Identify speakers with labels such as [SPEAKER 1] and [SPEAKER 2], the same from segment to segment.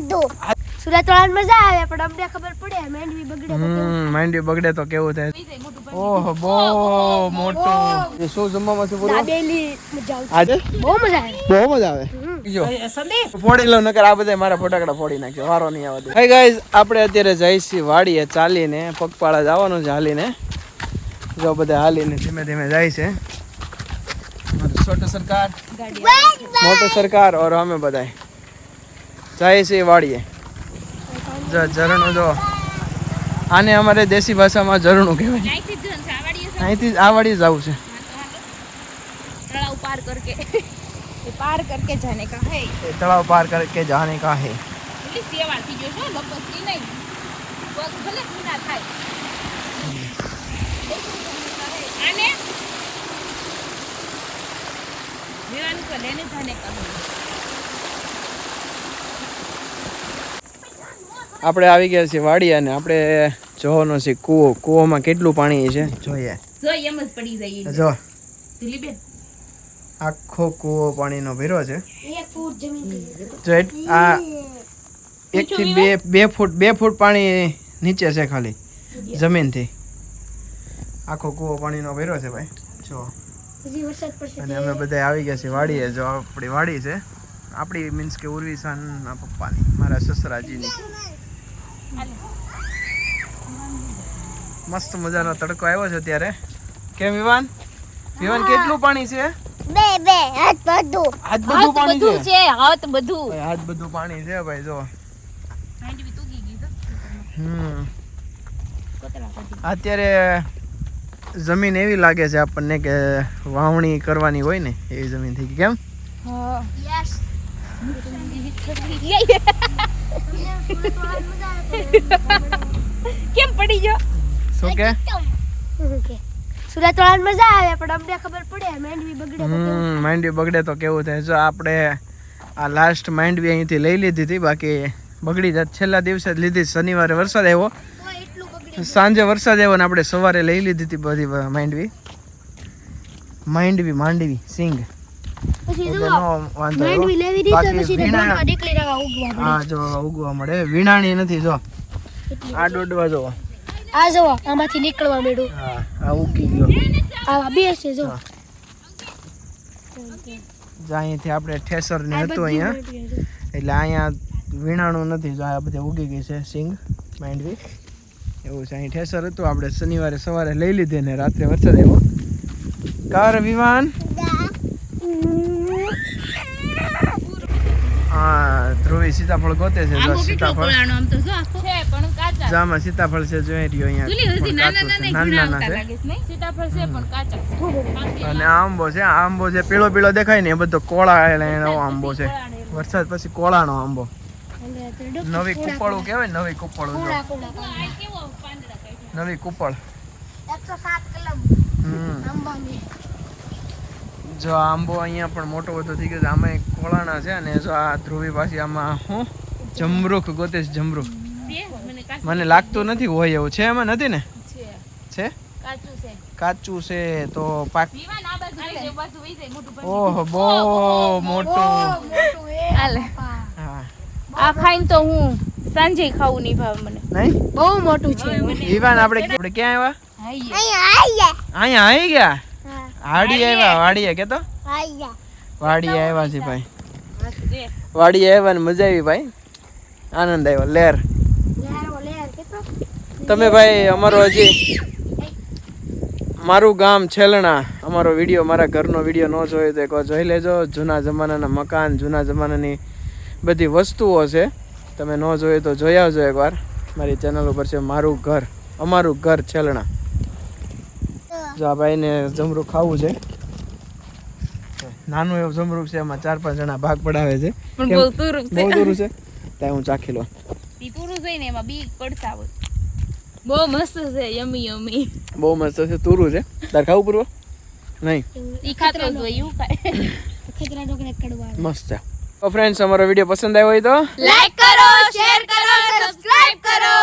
[SPEAKER 1] બધું. સુરત વાળાને મજા આવે પણ અમને ખબર પડે માંડવી બગડે તો કેવું.
[SPEAKER 2] હમ માંડવી બગડે તો કેવું થાય. ઓહો બહુ મોટું. એ શું જમવામાં છે બોલો?
[SPEAKER 1] દાબેલી મજા
[SPEAKER 2] આવે
[SPEAKER 1] બહુ મજા આવે.
[SPEAKER 2] બહુ મજા આવે. જો ફોડી લો નકર આ બધા મારા ફટાકડા ફોડી નાખ્યો. વારો નહીં આવવા દે. હાય ગાઈઝ આપણે અત્યારે જઈ છીએ વાડીએ ચાલીને પગપાળા જવાનું છે હાલીને. જો બધા હાલીને ધીમે ધીમે જાય છે. છોટો સરકાર. મોટો સરકાર ઓર અમે બધા જાય છે વાળીએ ઝરણું જો. આને અમારે દેશી ભાષામાં ઝરણું કહેવાય. અહીંથી આવાડી વાળી જ આવું છે. તળાવ પાર કરકે. પાર જાને કા હે.
[SPEAKER 3] તળાવ પાર કરકે જાને જાને કા હે.
[SPEAKER 2] આપણે આવી ગયા છીએ વાડી અને આપણે જોવાનો છે કૂવો. કૂવોમાં કેટલું પાણી છે? જોઈએ.
[SPEAKER 3] જો એમ જ પડી જાય
[SPEAKER 2] જો. આખો કૂવો પાણીનો ભીરો છે.
[SPEAKER 1] એક ફૂટ જમીન
[SPEAKER 2] જો એટ- આ એક થી બે બે ફૂટ બે ફૂટ પાણી નીચે છે ખાલી જમીનથી. આખો કૂવો પાણીનો ભીરો છે ભાઈ. જો. અને અમે બધા આવી ગયા છીએ વાડીએ. જો આપણી વાડી છે. આપણી મીન્સ કે ઉર્વિશાનના પપ્પાની મારા સસરાજીની. મસ્ત મજાનો તડકો આવ્યો છે અત્યારે. કેમ વિવાન? વિવાન કેટલું પાણી છે?
[SPEAKER 1] બે બે હાથ બધું.
[SPEAKER 2] હાથ બધું પાણી છે?
[SPEAKER 3] હાથ બધું.
[SPEAKER 2] હાથ બધું પાણી છે ભાઈ જો. હમ. અત્યારે જમીન એવી લાગે છે આપણને કે વાવણી કરવાની હોય ને એવી જમીન થઈ કેમ?
[SPEAKER 3] હા.
[SPEAKER 1] યસ
[SPEAKER 3] કેમ પડી ગયો
[SPEAKER 2] શું કે?
[SPEAKER 1] સુરત વાળાને મજા આવે પણ અમને ખબર પડે માંડવી બગડે.
[SPEAKER 2] હમ માંડવી બગડે તો કેવું થાય? જો આપણે આ લાસ્ટ માંડવી અહીંથી લઈ લીધી હતી બાકી બગડી જાત છેલ્લા દિવસે જ લીધી શનિવારે વરસાદ આવ્યો. સાંજે વરસાદ આવ્યો ને આપણે સવારે લઈ લીધી હતી બધી માંડવી. માંડવી માંડવી સિંગ. હા જો ઉગવા મળે. વીણાણી નથી જો. આ દોડવા જો
[SPEAKER 1] આ જો આમાંથી નીકળવા મળ્યું
[SPEAKER 2] હા આ ઉગી ગયો.
[SPEAKER 1] આ બે છે જો.
[SPEAKER 2] અહીંથી આપણે ઠેસર ને હતું અહીંયા. એટલે અહીંયા વીણાણું નથી જો આ બધે ઉગી ગઈ છે સિંગ માંડવી. એવું છે અહીં ઠેસર હતું આપણે શનિવારે સવારે લઈ લીધી ને રાત્રે વરસાદ આવ્યો. કાર વિમાન હા ધ્રુવી સીતાફળ ગોતે છે જો સીતાફળ.
[SPEAKER 3] આમ તો જો આખો. છે પણ કાચા.
[SPEAKER 2] જામાં સીતાફળ છે જોઈ રહ્યો અહીંયા.
[SPEAKER 3] નાના નાના
[SPEAKER 2] છે નાના
[SPEAKER 3] ઘણા આવતા
[SPEAKER 2] છે.
[SPEAKER 3] લાગે છે નહીં? સીતાફળ છે પણ કાચા છે.
[SPEAKER 2] અને આંબો છે આંબો છે પીળો પીળો દેખાય ને એ બધો કોળા એનો આંબો છે. વરસાદ પછી કોળાનો આંબો. નવી કુપળું કહેવાય નવી કુપળું નવી કુપળ.
[SPEAKER 1] 107 કલમ.
[SPEAKER 2] હમ. જો આંબો અહીંયા પણ મોટો બધો થઈ ગયો આમાં આમાં કોળાણા છે અને જો આ ધ્રુવી પાછી આમાં હું? જમરૂખ ગોતે છે જમરૂખ.
[SPEAKER 3] મને
[SPEAKER 2] લાગતું નથી હોય એવું. છે એમાં નથી ને?
[SPEAKER 3] છે?
[SPEAKER 2] છે
[SPEAKER 3] કાચું છે
[SPEAKER 2] કાચું છે તો પાક ઓહો બહુ મોટું.
[SPEAKER 1] મોટું
[SPEAKER 3] હાલે.
[SPEAKER 2] હા.
[SPEAKER 3] આ ખાઈને તો હું સાંજે ખાવું નહીં ભાવ મને.
[SPEAKER 2] નહીં?
[SPEAKER 1] બહુ મોટું છે.
[SPEAKER 2] ઈવાન આપણે આપણે ક્યાં આવ્યા? અહીંયા. આવી ગયા? હાડી આવ્યા વાડીએ કે તો
[SPEAKER 1] આયા
[SPEAKER 2] વાડીએ આવ્યા. છે ભાઈ.
[SPEAKER 3] વાડી
[SPEAKER 2] વાડીએ આવ્યા ને મજા આવી ભાઈ. આનંદ આવ્યો લેર. તમે ભાઈ અમારો હજી મારું ગામ છેલણા. અમારો વીડિયો મારા ઘરનો વીડિયો ન જોયો તો એકવાર જોઈ લેજો. જૂના જમાનાના મકાન જૂના જમાનાની બધી વસ્તુઓ છે. તમે ન જોયું તો જોઈ આવજો એકવાર. મારી ચેનલ ઉપર છે મારું ઘર અમારું ઘર છેલણા. જો આ ભાઈને જમરૂ ખાવું છે. નાનું એવું જમરૂક છે એમાં ચાર પાંચ જણા ભાગ પડાવે છે.
[SPEAKER 3] પણ બહુ તુરું છે.
[SPEAKER 2] બહુ દૂર છે. ત્યાં હું ચાખી લો
[SPEAKER 3] ઈ તુરું જોઈને એમાં બી પડતા હોય. બહુ મસ્ત છે યમી યમી.
[SPEAKER 2] બહુ મસ્ત છે તુરું છે. તાર ખાવું પૂરવા નહીં?
[SPEAKER 3] ઈ ખાતો જ હોય એવું ખાય
[SPEAKER 1] કડવા
[SPEAKER 2] મસ્ત છે. તો ફ્રેન્ડ્સ અમારો વીડિયો પસંદ આવ્યો હોય તો?
[SPEAKER 3] લાઈક કરો શેર કરો સબસ્ક્રાઇબ કરો.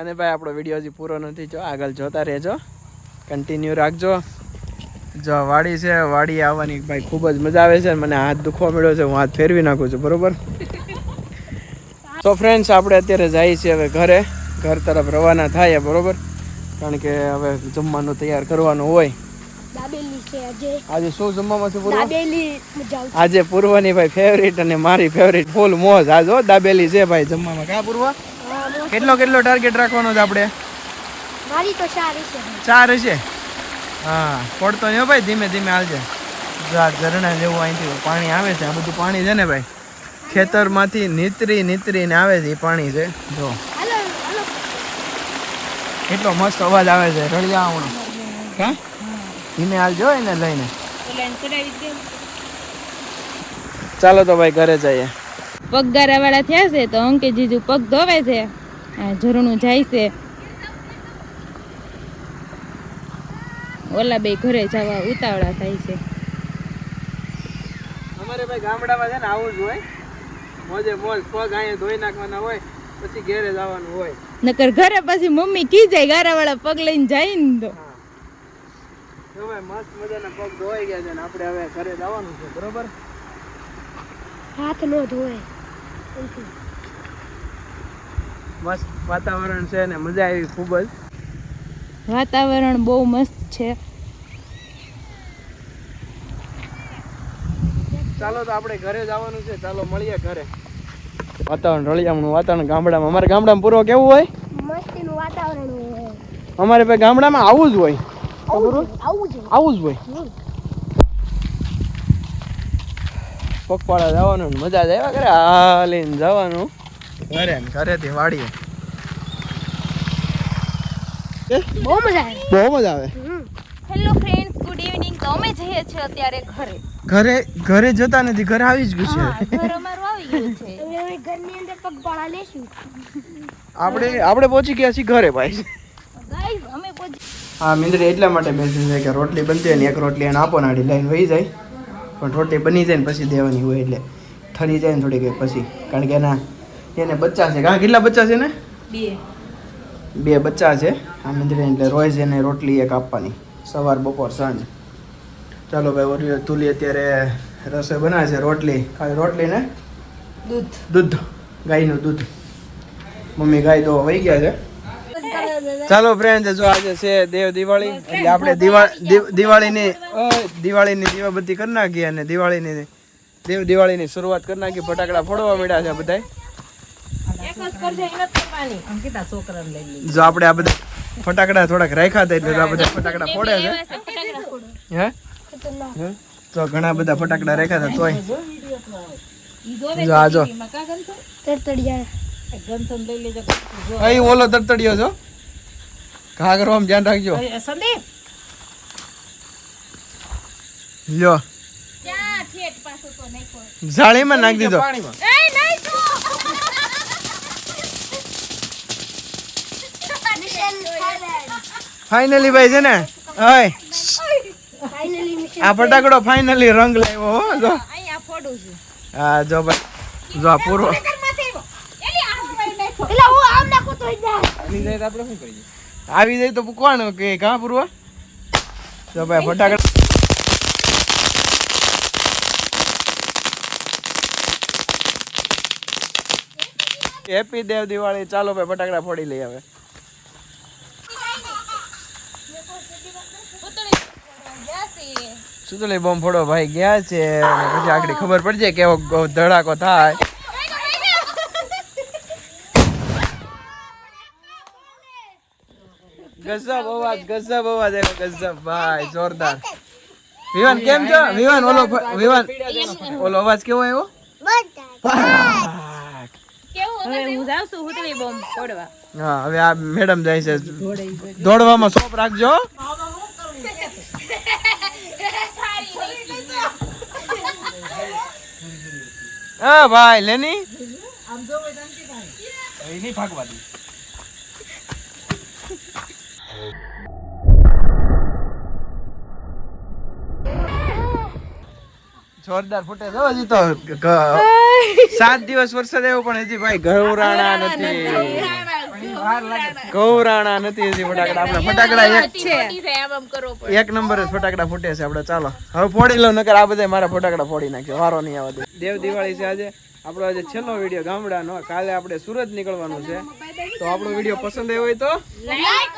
[SPEAKER 2] અને ભાઈ આપણો વીડિયો હજી પૂરો નથી જો આગળ જોતા રહેજો. કન્ટિન્યુ રાખજો. જો વાડી છે વાડી આવવાની ભાઈ ખૂબ જ મજા આવે છે મને હાથ દુખવા મળ્યો છે હું હાથ ફેરવી નાખું છું બરોબર? તો ફ્રેન્ડ્સ આપણે અત્યારે જઈએ છીએ હવે ઘરે. ઘર તરફ રવાના થાય બરોબર? કારણ કે હવે જમવાનું તૈયાર કરવાનું હોય.
[SPEAKER 1] આજે.
[SPEAKER 2] શું જમવામાં છે પૂર્વ આજે પૂર્વની ભાઈ ફેવરિટ અને મારી ફેવરિટ ફૂલ મોજ. આજ હો દાબેલી છે ભાઈ જમવામાં. કા પૂર્વ? કેટલો કેટલો ટાર્ગેટ રાખવાનો છે આપણે?
[SPEAKER 1] મારી તો છે
[SPEAKER 2] ચાર હશે? હા પડતો નહીં ભાઈ ધીમે ધીમે હાલજે. જો ઝરણા જેવું અહીંથી પાણી આવે છે આ બધું પાણી છે ને ભાઈ ખેતરમાંથી નીતરી નીતરીને આવે છે એ પાણી છે જો.
[SPEAKER 1] હાલો હાલો.
[SPEAKER 2] કેટલો મસ્ત અવાજ આવે છે રળિયા આવણો. ધીમે ધીમે હાલજો એને લઈને. ચાલો તો ભાઈ ઘરે જઈએ.
[SPEAKER 3] પગગારા વાળા થયા છે તો અંકે જીજુ પગ ધોવે છે આ ઝરણું જાય છે. ઓલા બે ઘરે જવા ઉતાવળા થાય છે.
[SPEAKER 2] અમારે ભાઈ ગામડામાં છે ને આવું જ હોય. મોજે મોજ પગ અહીંયા ધોઈ નાખવાના હોય પછી ઘેરે જવાનું હોય.
[SPEAKER 3] નકર ઘરે પછી મમ્મી કી જાય ગારા વાળા પગ લઈને જાય ને તો
[SPEAKER 2] જો ભાઈ મસ્ત મજાના પગ ધોઈ ગયા છે ને આપણે હવે ઘરે જવાનું છે બરોબર?
[SPEAKER 1] હાથ નો ધોય
[SPEAKER 2] મસ્ત વાતાવરણ છે ને મજા આવી ખૂબ જ.
[SPEAKER 3] વાતાવરણ બહુ મસ્ત છે.
[SPEAKER 2] ચાલો તો આપણે ઘરે જવાનું છે. ચાલો મળીએ ઘરે. વાતાવરણ રળિયામણું વાતાવરણ ગામડામાં. અમારે ગામડામાં પૂરો કેવું હોય?
[SPEAKER 1] મસ્તીનું વાતાવરણ હોય.
[SPEAKER 2] અમારે ભાઈ ગામડામાં આવું જ હોય.
[SPEAKER 1] આવું જ-
[SPEAKER 2] હોય? પગપાળા જવાનું મજા જ આવ્યા કરે હાલીને જવાનું. ઘરે ઘરેથી વાડીએ.
[SPEAKER 1] બહુ મજા આવે.
[SPEAKER 2] બહુ મજા આવે.
[SPEAKER 1] હમ.
[SPEAKER 3] હેલો ફ્રેન્ડ્સ ગુડ ઇવનિંગ તો અમે જઈએ છીએ અત્યારે ઘરે.
[SPEAKER 2] ઘરે ઘરે જતા નથી ઘરે આવી જ ગયું છે.
[SPEAKER 3] હા ઘર અમારું આવી ગયું છે.
[SPEAKER 1] હવે અમે ઘરની અંદર પગપાળા લેશું.
[SPEAKER 2] આપણે આપણે પહોંચી ગયા છીએ ઘરે ભાઈ. હા મિંદરી એટલા માટે બેસી છે કે રોટલી બનતી હોય ને એક રોટલી એને આપો નાડી લઈને વહી જાય. પણ રોટલી બની જાય ને પછી દેવાની હોય એટલે ઠરી જાય ને થોડીક પછી. કારણ કે એના એને બચ્ચા છે. કારણ કેટલા બચ્ચા છે ને?
[SPEAKER 3] બે.
[SPEAKER 2] બે બચ્ચા છે. આ મિંદરી એટલે રોજ એને રોટલી એક આપવાની. સવાર બપોર સાંજ. ચાલો ભાઈ તુલી અત્યારે રસોઈ બનાવે છે રોટલી. ખાલી રોટલી ને?
[SPEAKER 3] દૂધ.
[SPEAKER 2] દૂધ. ગાયનું દૂધ. મમ્મી ગાય તો વહી ગયા છે. ચાલો ફ્રેન્ડ જો આજે છે દેવ દિવાળી એટલે આપણે દિવાળી દિવાળીની દિવાળીની દીવાબત્તી કરી નાખીએ અને દિવાળીની દેવ દિવાળીની શરૂઆત કરી નાખી. ફટાકડા ફોડવા મળ્યા છે બધા જો આપણે આ બધા ફટાકડા થોડાક રાખ્યા હતા એટલે આ બધા ફટાકડા ફોડે છે. હે? તો ઘણા બધા ફટાકડા રાખ્યા હતા તોય. જો આ જો. અહીં ઓલો તડતડિયો છો ઘા ધ્યાન રાખજો. લ્યો. જાળીમાં નાખી દીધો. ફાઈનલી ભાઈ છે ને.
[SPEAKER 1] મિશન
[SPEAKER 2] આ ફટાકડો ફાઇનલી રંગ લાવ્યો હો જો.
[SPEAKER 3] અહીંયા ફોડું છું.
[SPEAKER 2] હા જો ભાઈ. જો આ પૂરો. આવી જાય તો કોણ કે કાં પૂર્વ? જો ભાઈ ફટાકડા. હેપી દેવ દિવાળી ચાલો ભાઈ ફટાકડા ફોડી લઈ હવે. સુતલી બોમ્બ ફોડો ભાઈ ગયા છે પછી આગળ ખબર પડશે કેવો ધડાકો થાય. ગજબ અવાજ ગજબ અવાજ એનો ગજબ ભાઈ જોરદાર. વિવાન કેમ છો? વિવાન ઓલો વિવાન ઓલો અવાજ કેવો આવ્યો?
[SPEAKER 3] હા
[SPEAKER 2] હવે આ મેડમ જાય છે. દોડવામાં સોપ રાખજો. હા ભાઈ લેની જોરદાર ફૂટે છે હજી તો સાત દિવસ વરસાદ આવ્યો પણ હજી ભાઈ ગૌરાણા નથી. ગૌરાણા. નથી હજી ફટાકડા આપણે. ફટાકડા એક છે. એક નંબર જ ફટાકડા ફૂટે છે આપણે. ચાલો હવે ફોડી લો નકર આ બધા મારા ફટાકડા ફોડી નાખ્યો. વારો નહીં આવવા દેવ દિવાળી છે આજે. આપણો આજે છેલ્લો વીડિયો ગામડાનો. કાલે આપણે સુરત નીકળવાનું છે. તો આપણો વીડિયો પસંદ આવ્યો હોય તો?
[SPEAKER 3] લાઈક